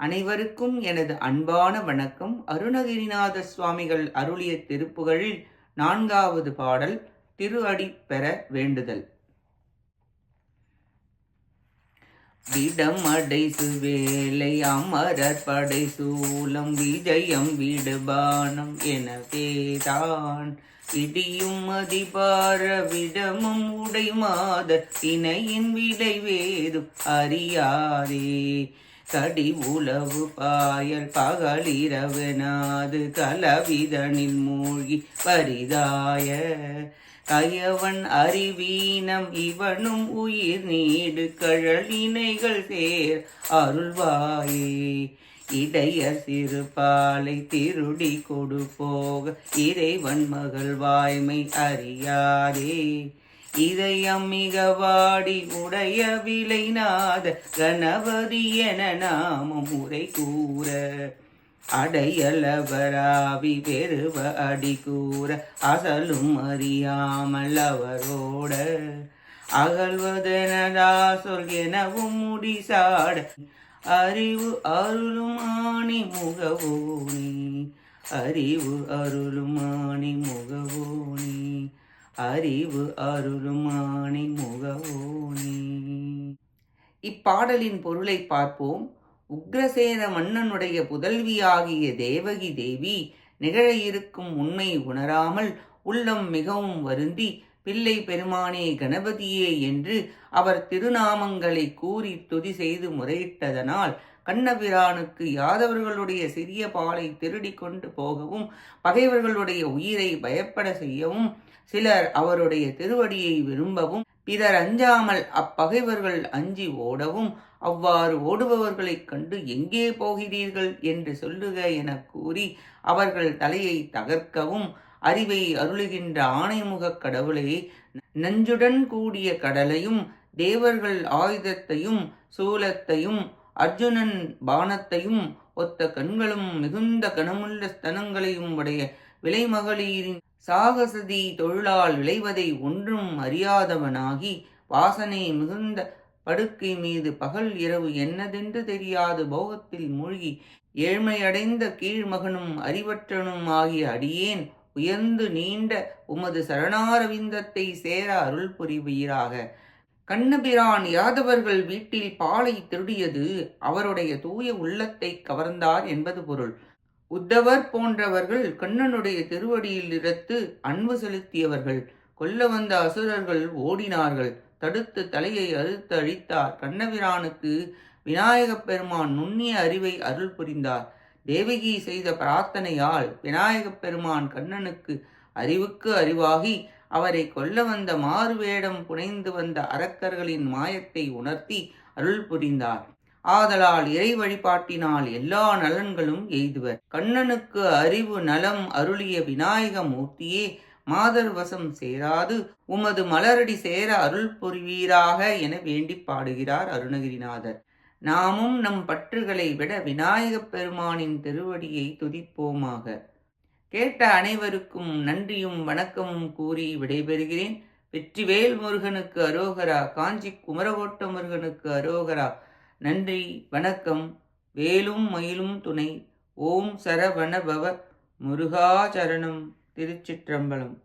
அனைவருக்கும் எனது அன்பான வணக்கம். அருணகிரிநாத சுவாமிகள் அருளிய திருப்புகழில் நான்காவது பாடல் திரு அடி பெற வேண்டுதல். விடம் அடைசு வேலை அமரர் படை சூலம் விஜயம் விடுபானம் எனவேதான் இடியும் அதிபார விடமும் உடைமாத இணையின் விளைவேதும் அறியாதே. கடி உளவு பாயல் பகலிரவனாது கலவிதனில் மூழ்கி பரிதாய. கயவன் அறிவீனம் இவனும் உயிர் நீடு கழலினைகள் சேர் அருள்வாயே. இடைய சிறு பாலை திருடி கொடு போக இறைவன் மகள் வாய்மை அறியாதே. இதயம் மிக வாடி உடைய விலைநாத கணபதி என நாமம் உரை கூற. அடையலவராவி பெருவ அடி கூற. அசலும் அறியாமல் அவரோட அகழ்வதனதா சொல் எனவும் முடிசாட அறிவு அருளுமானி முகவோனி அறிவு அருளுமானி முகவோனி அறிவு அருளுமானி முகவோனி இப்பாடலின் பொருளை பார்ப்போம். உக்ரசேன மன்னனுடைய புதல்வியாகிய தேவகி தேவி நிகழ இருக்கும் உண்மை உணராமல் உள்ளம் மிகவும் வருந்தி பிள்ளை பெருமானே கணபதியே என்று அவர் திருநாமங்களை கூறி துதி செய்து முறையிட்டதனால் கண்ணபிரானுக்கு யாதவர்களுடைய சிறிய பாலை திருடி கொண்டு போகவும் பகைவர்களுடைய உயிரை பயப்பட செய்யவும் சிலர் அவருடைய திருவடியை விரும்பவும் பிறர் அஞ்சாமல் அப்பகைவர்கள் அஞ்சி ஓடவும் அவ்வாறு ஓடுபவர்களைக் கண்டு எங்கே போகிறீர்கள் என்று சொல்லுக என கூறி அவர்கள் தலையை தகர்க்கவும் அறிவை அருளுகின்ற ஆணைமுகக் கடவுளை நஞ்சுடன் கூடிய கடலையும் தேவர்கள் ஆயுதத்தையும் சூலத்தையும் அர்ஜுனன் பானத்தையும் ஒத்த கண்களும் மிகுந்த கனமுள்ள ஸ்தனங்களையும் உடைய விலைமகளிரின் சாகசதி தொழிலால் விளைவதை ஒன்றும் அறியாதவனாகி வாசனை மிகுந்த படுக்கை மீது பகல் இரவு என்னதென்று தெரியாது போகத்தில் மூழ்கி ஏழ்மையடைந்த கீழ்மகனும் அறிவற்றனும் ஆகிய அடியேன் உயர்ந்து நீண்ட உமது சரணாரவிந்தத்தை சேர அருள் புரிவீராக கண்ணபிரான் யாதவர்கள் வீட்டில் பாலை திருடியது அவருடைய தூய உள்ளத்தை கவர்ந்தார் என்பது பொருள். உத்தவர் போன்றவர்கள் கண்ணனுடைய திருவடியில் இருந்து அன்பு செலுத்தியவர்கள். கொல்ல வந்த அசுரர்கள் ஓடினார்கள். தடுத்து தலையை அறுத்து அழித்தார் கண்ணபிரானுக்கு விநாயகப் பெருமான் நுண்ணிய அறிவை அருள் புரிந்தார். தேவகி செய்த பிரார்த்தனையால் விநாயகப் பெருமான் கண்ணனுக்கு அறிவுக்கு அறிவாகி அவரை கொல்ல வந்த மாறுவேடம் புனைந்து வந்த அரக்கர்களின் மாயத்தை உணர்த்தி அருள் புரிந்தார். ஆதலால் இறை வழிபாட்டினால் எல்லா நலன்களும் எய்துவர். கண்ணனுக்கு அறிவு நலம் அருளிய விநாயக மூர்த்தியே மாதர் வசம் சேராது உமது மலரடி சேர அருள் புரிவீராக என வேண்டி பாடுகிறார் அருணகிரிநாதர். நாமும் நம் பற்றுகளை விட விநாயகப் பெருமானின் திருவடியை துதிப்போமாக. கேட்ட அனைவருக்கும் நன்றியும் வணக்கமும் கூறி விடைபெறுகிறேன். வெற்றிவேல் முருகனுக்கு அரோகரா காஞ்சி குமரகோட்ட முருகனுக்கு அரோகரா. நன்றி வணக்கம். வேலும் மயிலும் துணை. ஓம் சரவணபவ முருகாச்சரணம் திருச்சிற்றம்பலம்.